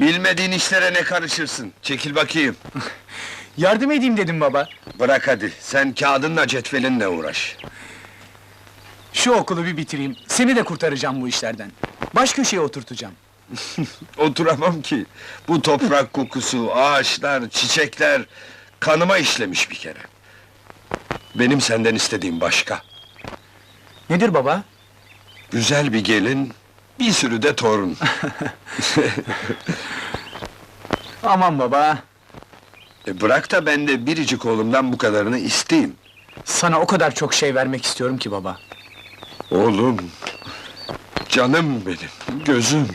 Bilmediğin işlere ne karışırsın? Çekil bakayım. Yardım edeyim dedim baba. Bırak hadi, sen kağıdınla cetvelinle uğraş. Şu okulu bir bitireyim. Seni de kurtaracağım bu işlerden. Baş köşeye oturtacağım. Oturamam ki. Bu toprak kokusu, ağaçlar, çiçekler... ...kanıma işlemiş bir kere. Benim senden istediğim başka. Nedir baba? Güzel bir gelin, bir sürü de torun. Aman baba. E bırak da ben de biricik oğlumdan bu kadarını isteyeyim. Sana o kadar çok şey vermek istiyorum ki baba. Oğlum, canım benim, gözüm.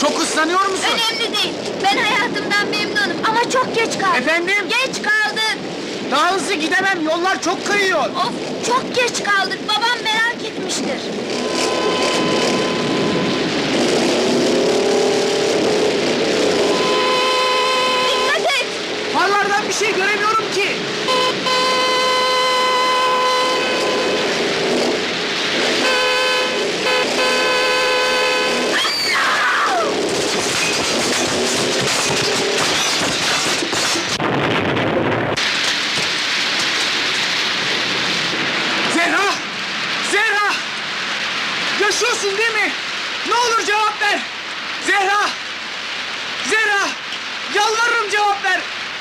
Çok ıslanıyor musun? Önemli değil. Ben hayatımdan memnunum ama çok geç kaldım. Efendim? Geç kaldık. Daha hızlı gidemem, yollar çok kayıyor. Of çok geç kaldık. Babam merak etmiştir.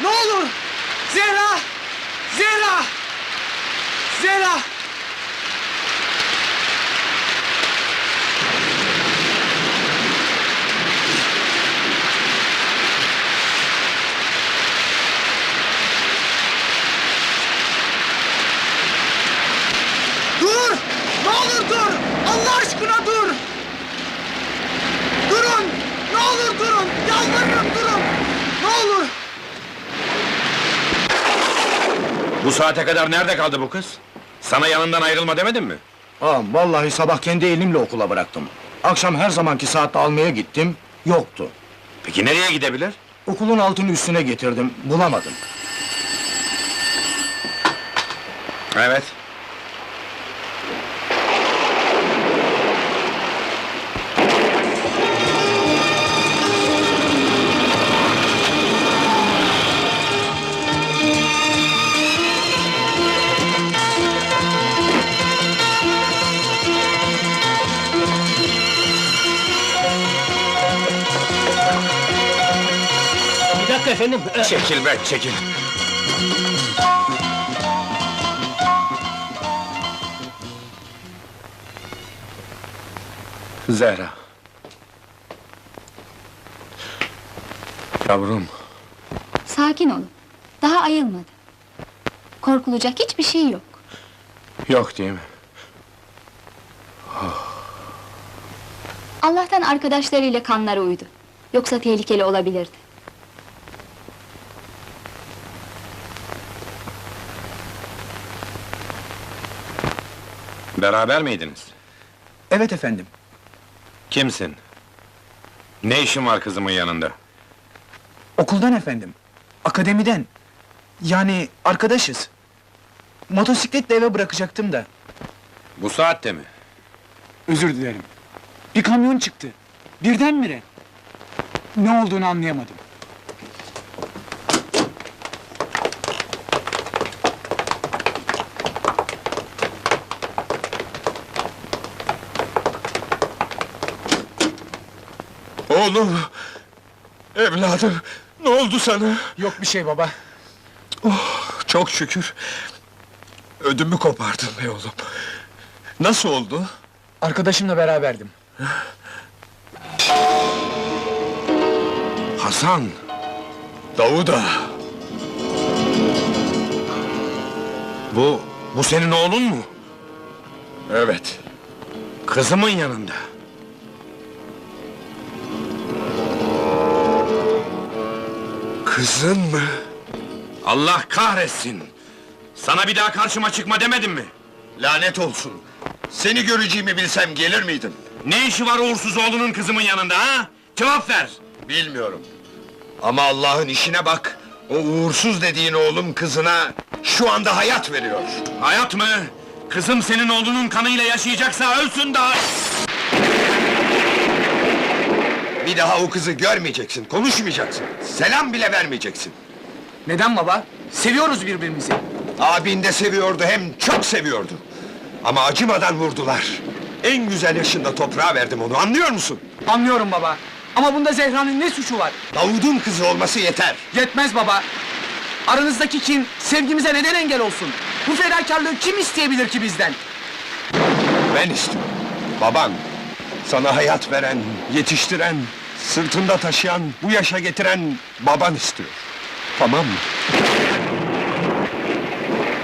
Ne olur! Zehra! Zehra! Zehra! Dur! Ne olur dur! Allah aşkına dur! Durun! Ne olur durun! Yalvarırım durun! Ne olur! Bu saate kadar nerede kaldı bu kız? Sana yanından ayrılma demedim mi? Ağam vallahi sabah kendi elimle okula bıraktım. Akşam her zamanki saatte almaya gittim, yoktu. Peki nereye gidebilir? Okulun altını üstüne getirdim, bulamadım. Evet. Efendim. Ee, Çekil be, çekil. Zehra. Yavrum, Sakin olun. Daha ayılmadı. Korkulacak hiçbir şey yok. yok değil mi? Allah'tan arkadaşlarıyla kanları uydu. Yoksa tehlikeli olabilirdi. Beraber miydiniz? Evet efendim. Kimsin? Ne işin var kızımın yanında? Okuldan efendim. Akademiden. Yani arkadaşız. Motosikletle eve bırakacaktım da. Bu saatte mi? Özür dilerim. Bir kamyon çıktı. Birdenbire. Ne olduğunu anlayamadım. Oğlum! Evladım, ne oldu sana? Yok bir şey baba. Çok şükür. Ödümü kopardın be oğlum. Nasıl oldu? Arkadaşımla beraberdim. Hasan! Davuda! Bu, bu senin oğlun mu? Evet, Kızımın yanında. Kızın mı? Allah kahretsin! Sana bir daha karşıma çıkma demedim mi? Lanet olsun! Seni göreceğimi bilsem gelir miydim? Ne işi var uğursuz oğlunun kızımın yanında ha? Cevap ver! Bilmiyorum. Ama Allah'ın işine bak! O uğursuz dediğin oğlum kızına şu anda hayat veriyor. Hayat mı? Kızım senin oğlunun kanıyla yaşayacaksa ölsün daha... Bir daha o kızı görmeyeceksin, konuşmayacaksın. Selam bile vermeyeceksin. Neden baba? Seviyoruz birbirimizi. Abin de seviyordu, hem çok seviyordu. Ama acımadan vurdular. En güzel yaşında toprağa verdim onu, anlıyor musun? Anlıyorum baba. Ama bunda Zehra'nın ne suçu var? Davud'un kızı olması yeter. Yetmez baba. Aranızdaki kin, sevgimize neden engel olsun? Bu fedakarlığı kim isteyebilir ki bizden? Ben istiyorum. Baban, sana hayat veren, yetiştiren, sırtında taşıyan, bu yaşa getiren baban istiyor. Tamam mı?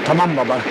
Tamam baba.